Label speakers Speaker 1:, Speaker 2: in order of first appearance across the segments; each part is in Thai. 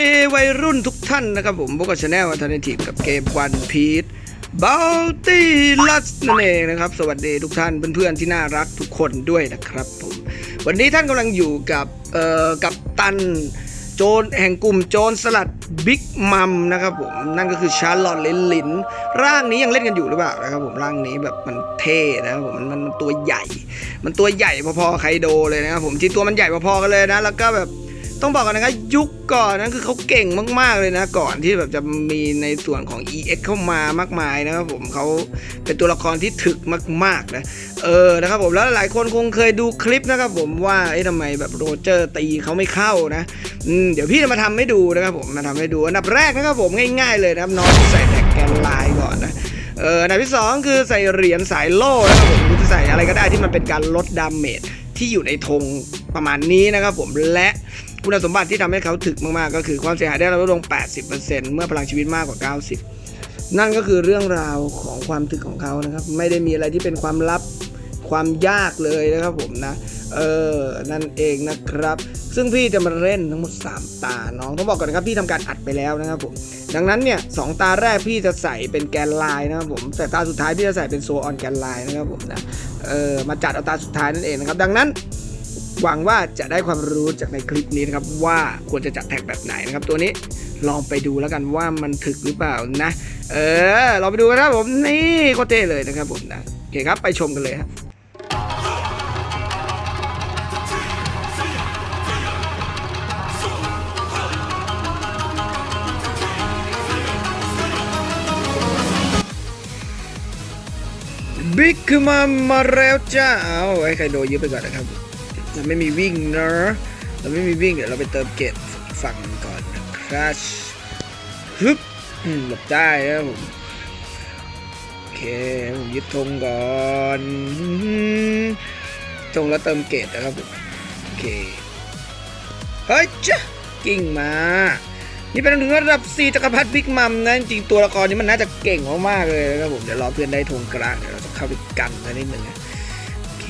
Speaker 1: วัสดีวัยรุ่นทุกท่านนะครับผมพวกกับชาแนลอัลเทอร์เนทีฟกับเกมวันพีทบัลตี้ลัสนั่นเองนะครับ สวัสดีทุกท่านเพื่อนๆที่น่ารักทุกคนด้วยนะครับผมวันนี้ท่านกำลังอยู่กับเอ่อกับตันโจรแห่งกลุ่มโจรสลัดบิ๊กมัมนะครับผมนั่นก็คือชาร์ลอตเลนลินร่างนี้ยังเล่นกันอยู่หรือเปล่านะครับผมร่างนี้แบบมันเท่นะครับผมมันมันมันตัวใหญ่ มันตัวใหญ่พอๆไคโดเลยนะครับผมที่ตัวมันใหญ่พอๆกันเลยนะแล้วก็แบบ ต้องบอกกันนะครับยุคก่อนนั้นคือเขาเก่งมาก ๆเลยนะ ก่อนที่แบบจะมีในส่วนของ EX เข้ามามากมายนะครับผมเขาเป็นตัวละครที่ถึกมากๆนะเออนะครับผมแล้วหลายคนคงเคยดูคลิปนะครับผมว่าเอ๊ะทำไมแบบโรเจอร์ตีเขาไม่เข้านะอืมเดี๋ยวพี่จะมาทำให้ดูนะครับผมมาทำให้ดูอันดับแรกนะครับผมง่ายๆเลยนะครับน้องใส่แท็กแกนไลน์ก่อนนะเอออันดับที่สองคือใส่เหรียญสายโล่นะครับผมจะใส่อะไรก็ได้ที่มันเป็นการลดดาเมจที่อยู่ในธงประมาณนี้นะครับผมและ คุณสมบัติที่ทำให้เขาถึกมากๆ ก็คือความเสียหายได้ลดลง 80%เมื่อพลังชีวิตมากกว่า 90 นั่นก็คือเรื่องราวของความถึกของเขานะครับ ไม่ได้มีอะไรที่เป็นความลับความยากเลยนะครับผมนะ เออ นั่นเองนะครับ ซึ่งพี่จะมาเล่นทั้งหมด 3 ตา น้องต้องบอกก่อนนะครับ พี่ทำการอัดไปแล้วนะครับผม ดังนั้นเนี่ยสองตาแรกพี่จะใส่เป็นแกนไลน์นะครับผม แต่ตาสุดท้ายพี่จะใส่เป็นโซออนแกนไลน์นะครับผมนะ เออ มาจัดเอาตาสุดท้ายนั่นเองนะครับ ดังนั้น หวังว่าจะได้ความรู้จากในคลิปนี้นะครับว่าควรจะจัดแท็กแบบไหนนะครับ ตัวนี้ลองไปดูแล้วกันว่ามันถึกหรือเปล่านะ เออลองไปดูกันนะครับผมนี่โคเท่เลยนะครับผมนะโอเคครับไปชมกันเลยครับบิ๊กคือมามาแล้วจ้า เอาไอ้ใครโดนยึดไปก่อนนะครับ เราไม่มีวิ่งเนอะเราไม่มีวิ่งเดี๋ยวเราไปเติมเกตฝั่งก่อนครับฮึบหลบได้นะครับผมโอเคผมยึดธงก่อนธงแล้วเติมเกตนะครับผมโอเคเฮ้ยจ้ะกิ่งมา นี่เป็นถึงระดับ4จักรพรรดิบิ๊กมัมนะจริงตัวละครนี้มันน่าจะเก่งมากๆเลยนะครับผมเดี๋ยวรอเพื่อนได้ธงกลางเดี๋ยวเราจะเข้าไปกันกันนิดนึงนะโอเค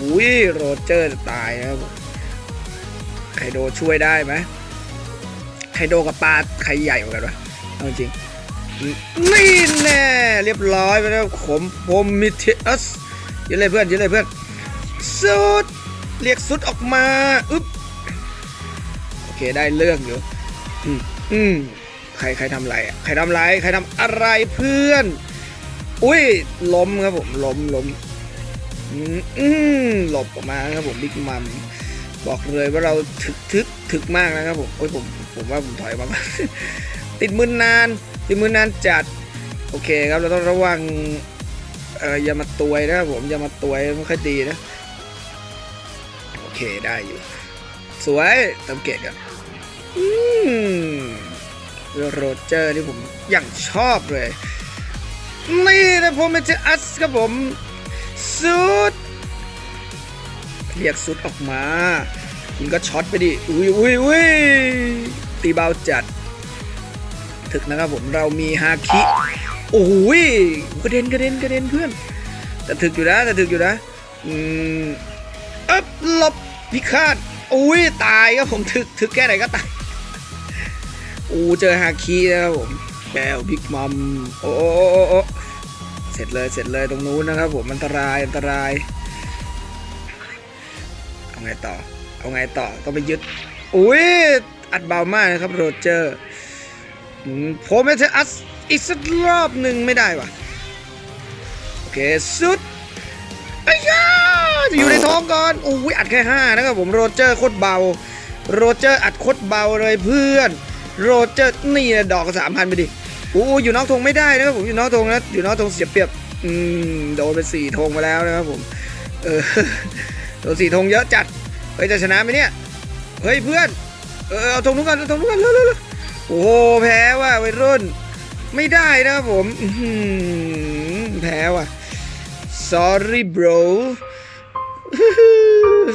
Speaker 1: อุ้ยโรเจอร์จะตายนะครับไคโดช่วยได้ไหมไคโดกับปลาใครใหญ่กว่ากันวะเอาจริงนี่แน่เรียบร้อยไปแล้วขมพมมิเทอัสยืนเลยเพื่อนยืนเลยเพื่อนสุดเรียกสุดออกมาอึ๊บโอเคได้เรื่องอยู่อืมอืมใครใครทำไรอะใครทำไรใครทำอะไรเพื่อน อุ้ยล้มครับผมล้มล้ม หลบออกมาครับผมบิ๊กมัมบอกเลยว่าเราถึกทึกถึกมากนะครับผมโอ้ยผมผมว่าผมถอยมาติดมือนาน ติดมือนานจัด โอเคครับเราต้องระวังเอ่ออย่ามาตวยนะครับผมอย่ามาตวยไม่ค่อยดีนะ โอเคได้อยู่ สวยเติมเกตกันอืมโรเจอร์ที่ผมอย่างชอบเลย นี่นะผมเป็นเจอัสครับผม สุด เรียกสุดออกมา คุณก็ช็อตไปดิ อุ้ยอุ้ยอุ้ยตีเบาจัด ถึกนะครับผมเรามีฮาคิ โอ้ยกระเด็นกระเด็นกระเด็นเพื่อน แต่ถึกอยู่นะแต่ถึกอยู่นะ อืมอ๊บลบพิฆาตอุ้ยตายครับผมถึกถึกแค่ไหนก็ตายอูเจอฮาคินะครับผมแบลบิ๊กมัมโอ้โอ้โอ้ เสร็จเลยเสร็จเลยตรงนู้นนะครับผมอันตรายอันตรายเอาไงต่อเอาไงต่อต้องไปยึดอุ้ยอัดเบามากนะครับโรเจอร์ผมไม่ใช่อัดอีกสักรอบหนึ่งไม่ได้ว่ะโอเคสุดไอ้ยาอยู่ในท้องก่อนโอ้ยอัดแค่ห้านะครับผมโรเจอร์โคตรเบาโรเจอร์อัดโคตรเบาเลยเพื่อนโรเจอร์นี่นะดอกสามพันไปดิ อ้อยู่นอกธงไม่ได้นะครับผมอยู่นอกธงนะอยู่นอกธงเสียเปรียบอืมโดนไปสี่ธงมาแล้วนะครับผมเออโดนสี่ธงเยอะจัดเฮ้ยจะชนะไหมเนี่ยเฮ้ยเพื่อนเออเอาธงนู้นกันเอาธงนู้นกันเร็วเร็วเร็วโอ้โหแพ้ว่ะวัยรุ่น ไม่ได้นะครับผมอือแพ้ว่ะ sorry bro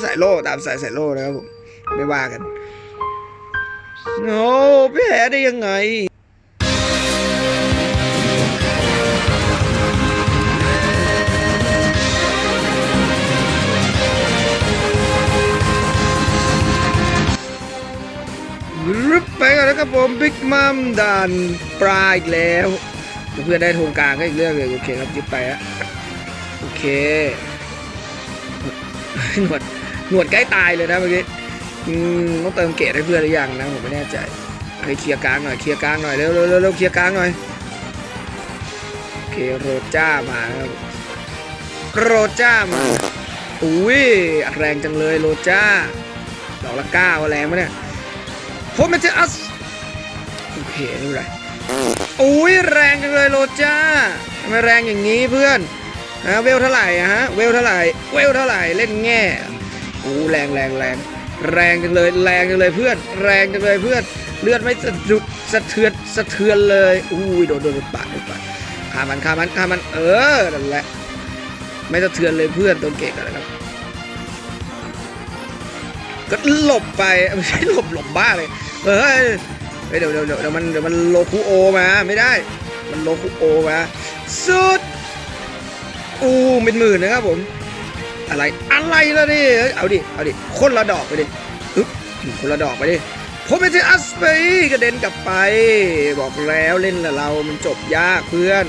Speaker 1: ใส่โล่ตามสายใส่โล่นะครับผม ไม่ว่ากัน โอ้แพ้ได้ยังไง นะครับผมบิ๊กมัมด่านปลายอีกแล้ว เพื่อนได้ธงกลางก็อีกเรื่องเลยโอเคครับยึดไปอะโอเคหนวดหนวดใกล้ตายเลยนะเมื่อกี้ต้องเติมเกรดให้เพื่อนหรือยังนะผมไม่แน่ใจให้เคลียร์กลางหน่อยเคลียร์กลางหน่อยเร็วเร็วเร็วเคลียร์กลางหน่อยโอเคโรจ้ามาครับโรจ้ามาอุ้ยแรงจังเลยโรจ้าดอกละเก้าแรงไหมเนี่ยโฮมเมเทอัส โอเคนี่ไรอุ้ยแรงจังเลยโรจ้าทำไมแรงอย่างนี้เพื่อนฮะเวลเท่าไหร่อะฮะเวลเท่าไหร่เวลเท่าไหร่เล่นแง่โอ้แรงแรงแรงแรงจังเลยแรงจังเลยเพื่อน แรงจังเลยเพื่อนเลือดไม่สะดุดสะเทือนสะเทือนเลยอุ้ยโดนโดนปาดโดนปาดฆ่ามันฆ่ามันฆ่ามันเออนั่นแหละไม่สะเทือนเลยเพื่อนตัวเก่งอะไรครับก็หลบไปไม่ใช่หลบหลบบ้าเลยเฮ้ย เฮ้ยเดี๋ยวเดี๋ยวเดี๋ยวมันเดี๋ยวมันโลคุโอมาไม่ได้ มันโลคุโอมาสุดอู้เป็นหมื่นนะครับผม อะไรอะไรล่ะนี่เอาดิเอาดิคนละดอกไปดิอึ๊บคนละดอกไปดิผมไม่ใช่อัสไปกระเด็นกลับไป บอกแล้วเล่นละเรา มันจบยากเพื่อน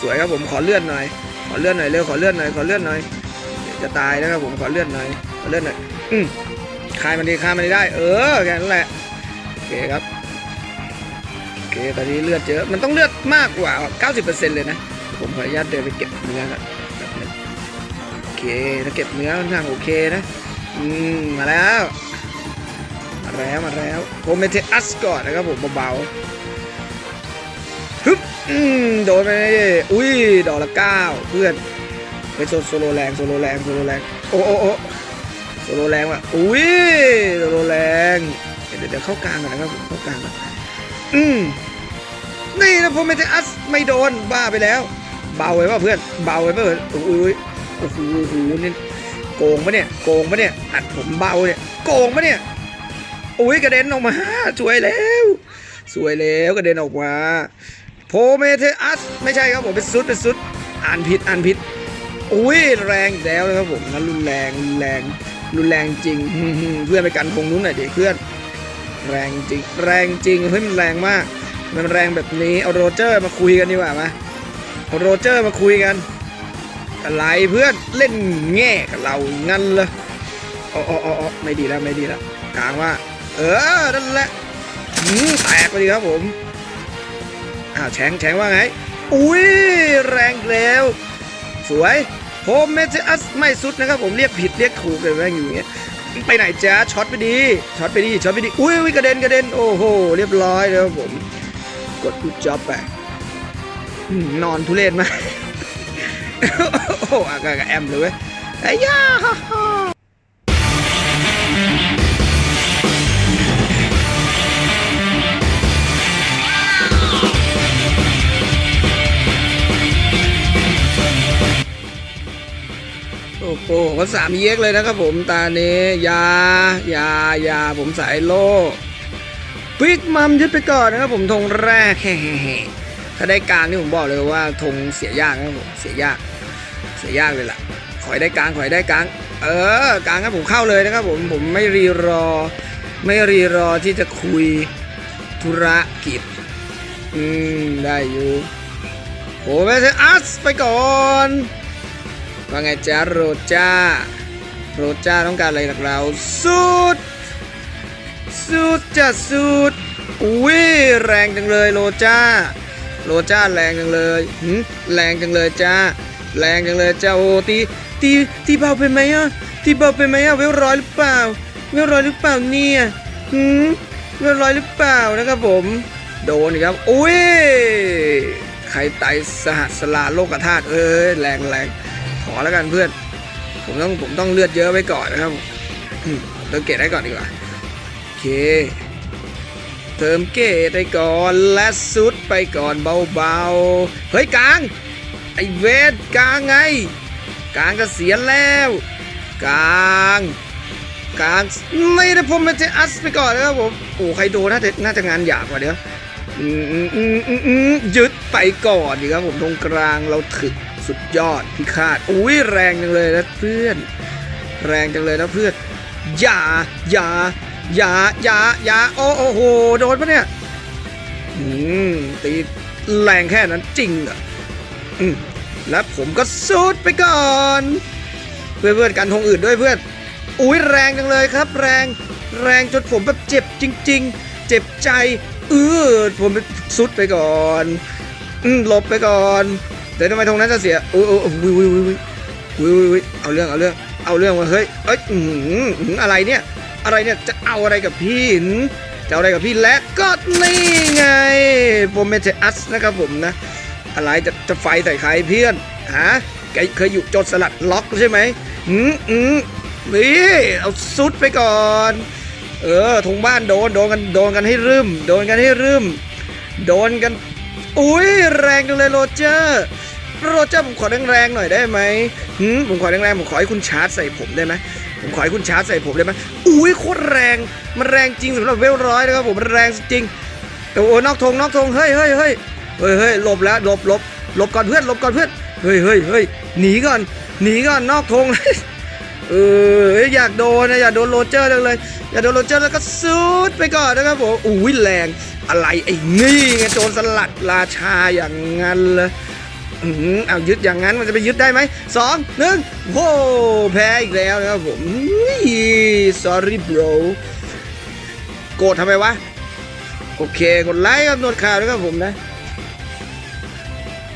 Speaker 1: สวยครับผมขอเลื่อนหน่อย ขอเลื่อนหน่อยเร็วขอเลื่อนหน่อยขอเลื่อนหน่อยจะตายนะครับผมขอเลื่อนหน่อยขอเลื่อนหน่อยอืมคายมันดีคายมันดีได้ เออแค่นั้นแหละโอเคครับ เคตอนนี้เลือดเยอะมันต้องเลือดมากกว่า 90%เลยนะ ผมขออนุญาตเดินไปเก็บเนื้อครับโอเคถ้าเก็บเนื้อค่อนข้างโอเคนะอืมมาแล้วมาแล้วมาแล้วผมเมเทอัสก่อนนะครับผมเบาๆฮึบอืมโดนไปอุ้ยดอกละเก้าเพื่อนไปโซโซโลแรงโซโลแรงโซโลแรงโอ้โอ้โอ้โซโลแรงว่ะอุ้ยโซโลแรงเดี๋ยวเดี๋ยวเข้ากลางก่อนนะครับผมเข้ากลางก่อน อืมนี่นะผมไม่ได้อัสไม่โดนบ้าไปแล้ว เบาไว้ป่ะเพื่อนเบาไว้ป่ะเพื่อนอุ้ยโอ้โหโอ้โหนี่โกงปะเนี่ยโกงปะเนี่ยอัดผมเบาเนี่ยโกงปะเนี่ยโอ้ยกระเด็นออกมาสวยแล้วสวยแล้วกระเด็นออกมาโพเมเทอัสไม่ใช่ครับผมเป็นซุดเป็นซุดอ่านผิดอ่านผิดอุ้ยแรงแล้วนะครับผมงั้นรุนแรงรุนแรงรุนแรงจริงเพื่อนไปกันคงนู้นหน่อยดิเพื่อน แรงจริงแรงจริงเฮ้ยมันแรงมาก มันแรงแบบนี้เอาโรเจอร์มาคุยกันดีกว่ามาเอาโรเจอร์มาคุยกันอะไรเพื่อนเล่นแง่กับเรางั้นเลยอ๋ออ๋ออ๋อไม่ดีแล้วไม่ดีแล้วกลางว่า เออนั่นแหละหืมแตกไปดีครับผมอ้าวแฉงแฉงว่าไง อุ้ยแรงแล้ว สวยโฮมเมเจอัสไม่สุดนะครับผมเรียกผิดเรียกถูกเลยแม่งอยู่อย่างเงี้ย ไปไหนจ้าช็อตไปดีช็อตไปดีช็อตไปดีอุ้ยกระเด็นกระเด็นโอ้โหเรียบร้อยแล้วผม กดจ็อบไปนอนทุเรศมากโอ้โหอากาศแอมเลยเว้ยไอ้ย่า โอ้โหก็สามเย็กเลยนะครับผมตาเนี้ยายายาผมสายโลปิกมัมยึดไปก่อนนะครับผมธงแรกถ้าได้กลางนี่ผมบอกเลยว่าธงเสียยากนะครับผมเสียยาก เสียยากเลยล่ะ ขอให้ได้กลางขอให้ได้กลาง เออกลางครับผมเข้าเลยนะครับผมผมไม่รีรอ ไม่รีรอที่จะคุยธุรกิจ อืม ได้อยู่โอ้แม่เซอัสไปก่อน ว่าไงจ๊ะโรจ้า โรจ้าต้องการอะไรจากเรา สุด สุดจะสุด อุ้ยแรงจังเลยโลจ้าโลจ้าแรงจังเลยหืมแรงจังเลยจ้า แรงจังเลยจ้าโอตีตีตีเบาไปไหมอะตีเบาไปไหมอะเวลร้อยหรือเปล่า เวลร้อยหรือเปล่าเนี่ยหืมเวลร้อยหรือเปล่านะครับผม โดนครับ อุ้ยใครไตสหัสลาโลกธาตุเอ้ยแรงแรง ขอแล้วกันเพื่อน ผมต้องผมต้องเลือดเยอะไว้ก่อนนะครับเติมเกรดได้ก่อนดีกว่าโอเค เติมเกตไปก่อนและสุดไปก่อนเบาๆ เฮ้ยกลาง ไอเวทกลางไง กลางก็เสียแล้วกลางกลางไม่ได้ผมมันจะอัสไปก่อนนะครับผมโอ้ใครโดนน่าจะน่าจะงานหยาบกว่าเดี๋ยวยึดไปก่อนดีครับผมตรงกลางเราถึก สุดยอดพิฆาตอุ้ยแรงจังเลยนะเพื่อน แรงจังเลยนะเพื่อนอย่าอย่าอย่าอย่าอย่าโอ้โอ้โหโดนปะเนี่ยอืมตีแรงแค่นั้นจริงเหรออืมแล้วผมก็สุดไปก่อน เพื่อนเพื่อนกันทงอื่นด้วยเพื่อนอุ้ยแรงจังเลยครับ แรงแรงจนผมแบบเจ็บจริง ๆ เจ็บใจเออผมสุดไปก่อน อืมหลบไปก่อน แต่ทำไมตรงนั้นจะเสียอุ้ยอุ้ยอุ้ยอุ้ยอุ้ยอุ้ยอุ้ยเอาเรื่องเอาเรื่องเอาเรื่องมาเฮ้ยเอ้ยอะไรเนี่ยอะไรเนี่ยจะเอาอะไรกับพี่จะเอาอะไรกับพี่และก็นี่ไงโปรเมเทอัสนะครับผมนะ อะไรจะจะไฟใส่ใครเพื่อนฮะแกเคยอยู่จดสลัดล็อกใช่ไหมอืมอืมนี่เอาซุดไปก่อน เออทงบ้านโดนโดนกันโดนกันให้รืมโดนกันให้รืมโดนกัน อุ้ยแรงจังเลยโรเจอร์ โรเจอร์ผมขอแรงๆหน่อยได้ไหมหืมผมขอแรงๆผมขอให้คุณชาร์จใส่ผมได้ไหมผมขอให้คุณชาร์จใส่ผมได้ไหมอุ้ยโคตรแรงมันแรงจริงสำหรับเวลร้อยนะครับผมมันแรงจริงโอ้โหนอกธงนอกธงเฮ้ยเฮ้ยเฮ้ยเฮ้ยเฮ้ยหลบแล้วหลบหลบหลบก่อนเพื่อนหลบก่อนเพื่อนเฮ้ยเฮ้ยเฮ้ยหนีก่อนหนีก่อนนอกธงเอออยากโดนนะอยากโดนโรเจอร์จังเลยอยากโดนโรเจอร์แล้วก็ซูดไปก่อนนะครับผมอุ้ยแรงอะไรไอ้นี่ไงโจรสลัดราชาอย่างงั้นเลย อืมเอายึดอย่างนั้นมันจะไปยึดได้ไหมสองหนึ่งโว้แพ้อีกแล้วนะครับผมอุ้ย sorry bro โกรธทำไมวะ โอเคกดไลค์ครับนวดข่าวด้วยครับผมนะ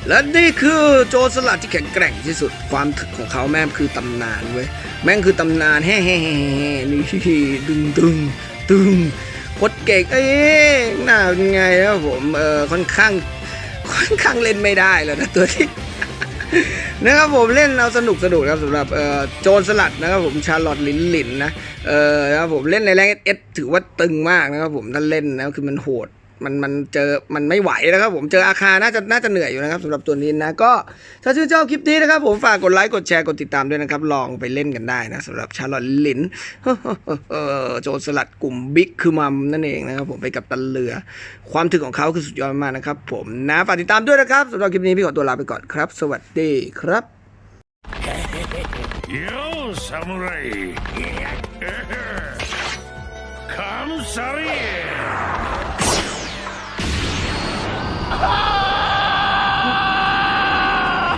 Speaker 1: และนี่คือโจรสลัดที่แข็งแกร่งที่สุดความถึกของเขาแม่งคือตำนานเว้ยแม่งคือตำนานแฮ่ๆนี่ดึงดึงดึงโคตรเก่งเอ้ยน้าเป็นไงครับผมเออค่อนข้าง ค่อนข้างเล่นไม่ได้แล้วนะตัวที่นะครับผมเล่นเอาสนุกสนุกครับสำหรับเอ่อโจรสลัดนะครับผมชาร์ลอตลินลินนะเออนะครับผมเล่นในแรงเอสถือว่าตึงมากนะครับผมถ้าเล่นนะคือมันโหด มันมันเจอมันไม่ไหวแล้วครับผมเจออาคาน่าจะน่าจะเหนื่อยอยู่นะครับสำหรับตัวนี้นะ ก็ถ้าชื่นชอบคลิปนี้นะครับ ผมฝากกดไลค์กดแชร์กดติดตามด้วยนะครับ ลองไปเล่นกันได้นะสำหรับชาลอตลินโจรสลัดกลุ่มบิ๊กคือมัมนั่นเองนะครับ ผมไปกับตันเรือ ความถึงของเขาคือสุดยอดมากนะครับ ผมนะฝากติดตามด้วยนะครับสำหรับคลิปนี้พี่ขอตัวลาไปก่อนครับ สวัสดีครับ
Speaker 2: You samurai! Come, sorry! Ah!